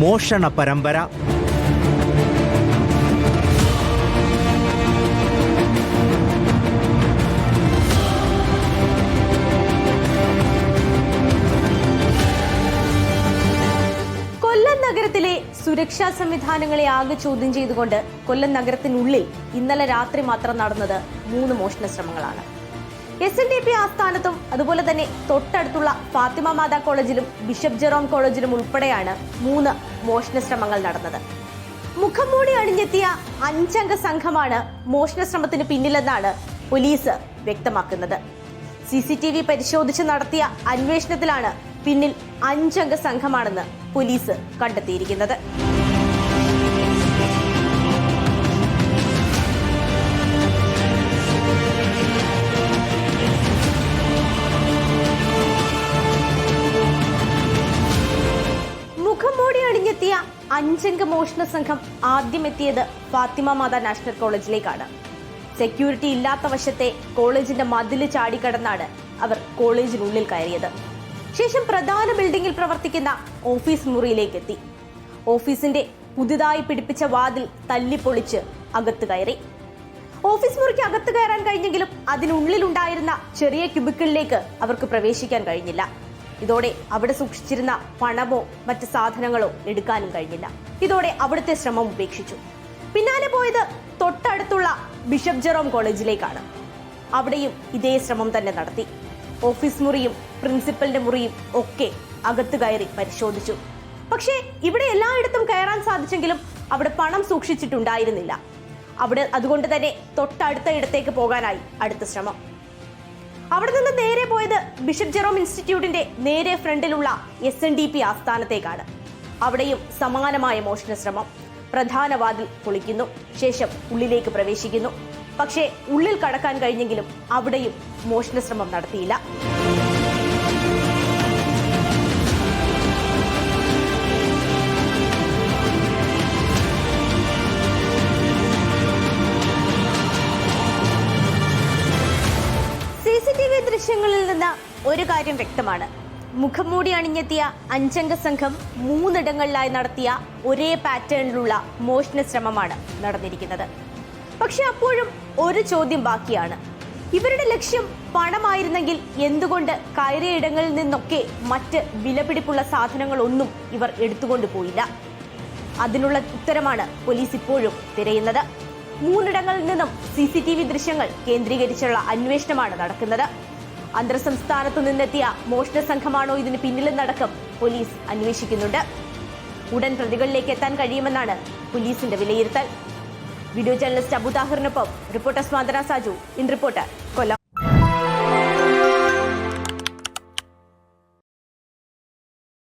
മോഷണ പരമ്പര. നഗരത്തിലെ സുരക്ഷാ സംവിധാനങ്ങളെ ആകെ ചോദ്യം ചെയ്തുകൊണ്ട് കൊല്ലം നഗരത്തിനുള്ളിൽ ഇന്നലെ രാത്രി മാത്രം നടന്നത് മൂന്ന് മോഷണ ശ്രമങ്ങളാണ്. എസ് എൻ ഡി പി ആസ്ഥാനത്തും അതുപോലെ തന്നെ തൊട്ടടുത്തുള്ള ഫാത്തിമ മാതാ കോളേജിലും ബിഷപ്പ് ജെറോം കോളേജിലും ഉൾപ്പെടെയാണ് മൂന്ന് മോഷണ ശ്രമങ്ങൾ നടന്നത്. മുഖംമൂടി അണിഞ്ഞെത്തിയ അഞ്ചംഗ സംഘമാണ് മോഷണ ശ്രമത്തിന് പിന്നിലെന്നാണ് പോലീസ് വ്യക്തമാക്കുന്നത്. സി സി ടി വി പരിശോധിച്ച് നടത്തിയ അന്വേഷണത്തിലാണ് പിന്നിൽ അഞ്ചംഗ സംഘമാണെന്ന് പോലീസ് കണ്ടെത്തിയിരിക്കുന്നത്. അണിഞ്ഞെത്തിയ അഞ്ചംഗ മോഷണ സംഘം ആദ്യം എത്തിയത് ഫാത്തിമ മാതാ നാഷണൽ കോളേജിലേക്കാണ്. സെക്യൂരിറ്റി ഇല്ലാത്ത വശത്തെ കോളേജിന്റെ മതിൽ ചാടിക്കടന്നാണ് അവർ കോളേജിനുള്ളിൽ കയറിയത്. ശേഷം പ്രധാന ബിൽഡിംഗിൽ പ്രവർത്തിക്കുന്ന ഓഫീസ് മുറിയിലേക്ക് എത്തി ഓഫീസിന്റെ പുതുതായി പിടിപ്പിച്ച വാതിൽ തല്ലിപ്പൊളിച്ച് അകത്ത് കയറി. ഓഫീസ് മുറിക്ക് അകത്ത് കയറാൻ കഴിഞ്ഞെങ്കിലും അതിനുള്ളിലുണ്ടായിരുന്ന ചെറിയ ക്യൂബിക്കിളിലേക്ക് അവർക്ക് പ്രവേശിക്കാൻ കഴിഞ്ഞില്ല. ഇതോടെ അവിടെ സൂക്ഷിച്ചിരുന്ന പണമോ മറ്റ് സാധനങ്ങളോ എടുക്കാനും കഴിഞ്ഞില്ല. ഇതോടെ അവിടുത്തെ ശ്രമം ഉപേക്ഷിച്ചു. പിന്നാലെ പോയത് തൊട്ടടുത്തുള്ള ബിഷപ്പ് ജെറോം കോളേജിലേക്കാണ്. അവിടെയും ഇതേ ശ്രമം തന്നെ നടത്തി. ഓഫീസ് മുറിയും പ്രിൻസിപ്പലിന്റെ മുറിയും ഒക്കെ അകത്ത് കയറി പരിശോധിച്ചു. പക്ഷേ ഇവിടെ എല്ലായിടത്തും കയറാൻ സാധിച്ചെങ്കിലും അവിടെ പണം സൂക്ഷിച്ചിട്ടുണ്ടായിരുന്നില്ല. അവിടെ അതുകൊണ്ട് തന്നെ തൊട്ടടുത്ത ഇടത്തേക്ക് പോകാനായി അടുത്ത ശ്രമം. അവിടെ നിന്ന് നേരെ പോയത് ബിഷപ്പ് ജെറോം ഇൻസ്റ്റിറ്റ്യൂട്ടിന്റെ നേരെ ഫ്രണ്ടിലുള്ള എസ് എൻ ഡി പി ആസ്ഥാനത്തേക്കാണ്. അവിടെയും സമാനമായ മോഷണ ശ്രമം പ്രധാന വാതിൽ പൊളിക്കുന്നു. ശേഷം ഉള്ളിലേക്ക് പ്രവേശിക്കുന്നു. പക്ഷേ ഉള്ളിൽ കടക്കാൻ കഴിഞ്ഞെങ്കിലും അവിടെയും മോഷണ ശ്രമം നടത്തിയില്ല. നിന്ന് ഒരു കാര്യം വ്യക്തമാണ്. മുഖംമൂടി അണിഞ്ഞെത്തിയ അഞ്ചംഗ സംഘം മൂന്നിടങ്ങളിലായി നടത്തിയ ഒരേ പാറ്റേണിലുള്ള മോഷണ ശ്രമമാണ് നടന്നിരിക്കുന്നത്. പക്ഷെ അപ്പോഴും ഒരു ചോദ്യം ബാക്കിയാണ്. ഇവരുടെ ലക്ഷ്യം പണമായിരുന്നെങ്കിൽ എന്തുകൊണ്ട് കയറിയ ഇടങ്ങളിൽ നിന്നൊക്കെ മറ്റ് വിലപിടിപ്പുള്ള സാധനങ്ങളൊന്നും ഇവർ എടുത്തുകൊണ്ട് പോയില്ല? അതിനുള്ള ഉത്തരമാണ് പോലീസ് ഇപ്പോഴും തിരയുന്നത്. മൂന്നിടങ്ങളിൽ നിന്നും സി സി ടി വി ദൃശ്യങ്ങൾ കേന്ദ്രീകരിച്ചുള്ള അന്വേഷണമാണ് നടക്കുന്നത്. അന്തർ സംസ്ഥാനത്തു നിന്നെത്തിയ മോഷണ സംഘമാണോ ഇതിന് പിന്നിലെന്നടക്കം പോലീസ് അന്വേഷിക്കുന്നുണ്ട്. ഉടൻ പ്രതികളിലേക്ക് എത്താൻ കഴിയുമെന്നാണ് പോലീസിന്റെ വിലയിരുത്തൽ. Video journalist Abu താഹിറിനൊപ്പം reporter Swathana Saju. In reporter Kollam.